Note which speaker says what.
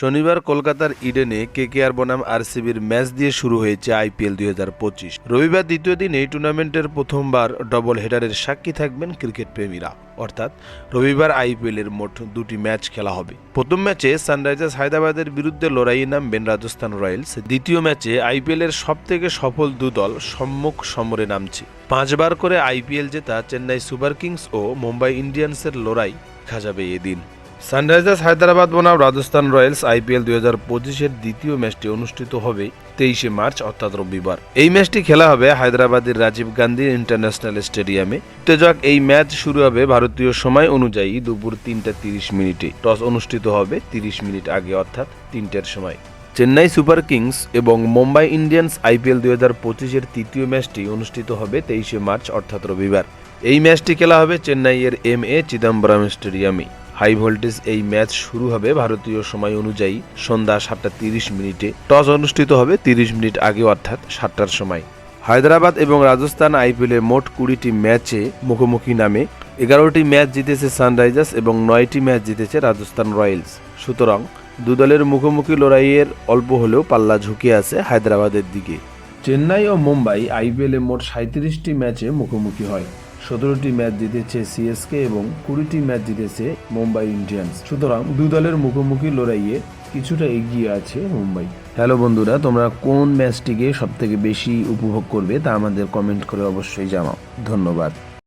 Speaker 1: শনিবার কলকাতার ইডেনে কেকেআর বনাম আরসিবির ম্যাচ দিয়ে শুরু হয়েছে আইপিএল দুই হাজার পঁচিশ। রবিবার দ্বিতীয় দিন এই টুর্নামেন্টের প্রথমবার ডবল হেডারের সাক্ষী থাকবেন ক্রিকেট প্রেমীরা অর্থাৎ রবিবার আইপিএলের মোট দুটি ম্যাচ খেলা হবে। প্রথম ম্যাচে সানরাইজার্স হায়দ্রাবাদের বিরুদ্ধে লড়াইয়ে নামবেন রাজস্থান রয়্যালস। দ্বিতীয় ম্যাচে আইপিএলের সবথেকে সফল দু দল সম্মুখ সমরে নামছে। পাঁচবার করে আইপিএল জেতা চেন্নাই সুপার কিংস ও মুম্বাই ইন্ডিয়ান্সের লড়াই দেখা যাবে এদিন। সানরাইজার্স হায়দ্রাবাদ বনাম রাজস্থান রয়্যালস আইপিএল দুই হাজার পঁচিশের দ্বিতীয় ম্যাচটি অনুষ্ঠিত হবে তেইশে মার্চ, অর্থাৎ রবিবার। এই ম্যাচটি খেলা হবে হায়দ্রাবাদের রাজীব গান্ধী ইন্টারন্যাশনাল স্টেডিয়ামে। উত্তেজক এই ম্যাচ শুরু হবে ভারতীয় সময় অনুযায়ী দুপুর তিনটা তিরিশ মিনিটে। টস অনুষ্ঠিত হবে তিরিশ মিনিট আগে, অর্থাৎ তিনটের সময়। চেন্নাই সুপার কিংস এবং মুম্বাই ইন্ডিয়ান্স আইপিএল দুই হাজার পঁচিশের তৃতীয় ম্যাচটি অনুষ্ঠিত হবে তেইশে মার্চ, অর্থাৎ রবিবার। এই ম্যাচটি খেলা হবে চেন্নাইয়ের এম এ চিদম্বরম স্টেডিয়ামে। হাই ভোল্টেজ এই ম্যাচ শুরু হবে ভারতীয় সময় অনুযায়ী সন্ধ্যা সাতটা তিরিশ মিনিটে। টস অনুষ্ঠিত হবে তিরিশ মিনিট আগে অর্থাৎ সাতটার সময়। হায়দ্রাবাদ এবং রাজস্থান আইপিএলে মোট কুড়িটি ম্যাচে মুখোমুখি নামে। এগারোটি ম্যাচ জিতেছে সানরাইজার্স এবং নয়টি ম্যাচ জিতেছে রাজস্থান রয়্যালস। সুতরাং দুদলের মুখোমুখি লড়াইয়ের অল্প হলেও পাল্লা ঝুঁকে আছে হায়দ্রাবাদের দিকে। চেন্নাই ও মুম্বাই আইপিএলে মোট সাঁত্রিশটি ম্যাচে মুখোমুখি হয়। সতেরোটি ম্যাচ জিতেছে সিএসকে এবং কুড়িটি ম্যাচ জিতেছে মুম্বাই ইন্ডিয়ান্স। সুতরাং দু দলের মুখোমুখি লড়াইয়ে কিছুটা এগিয়ে আছে মুম্বাই। হ্যালো বন্ধুরা, তোমরা কোন ম্যাচটিকে সবথেকে বেশি উপভোগ করবে তা আমাদের কমেন্ট করে অবশ্যই জানাও। ধন্যবাদ।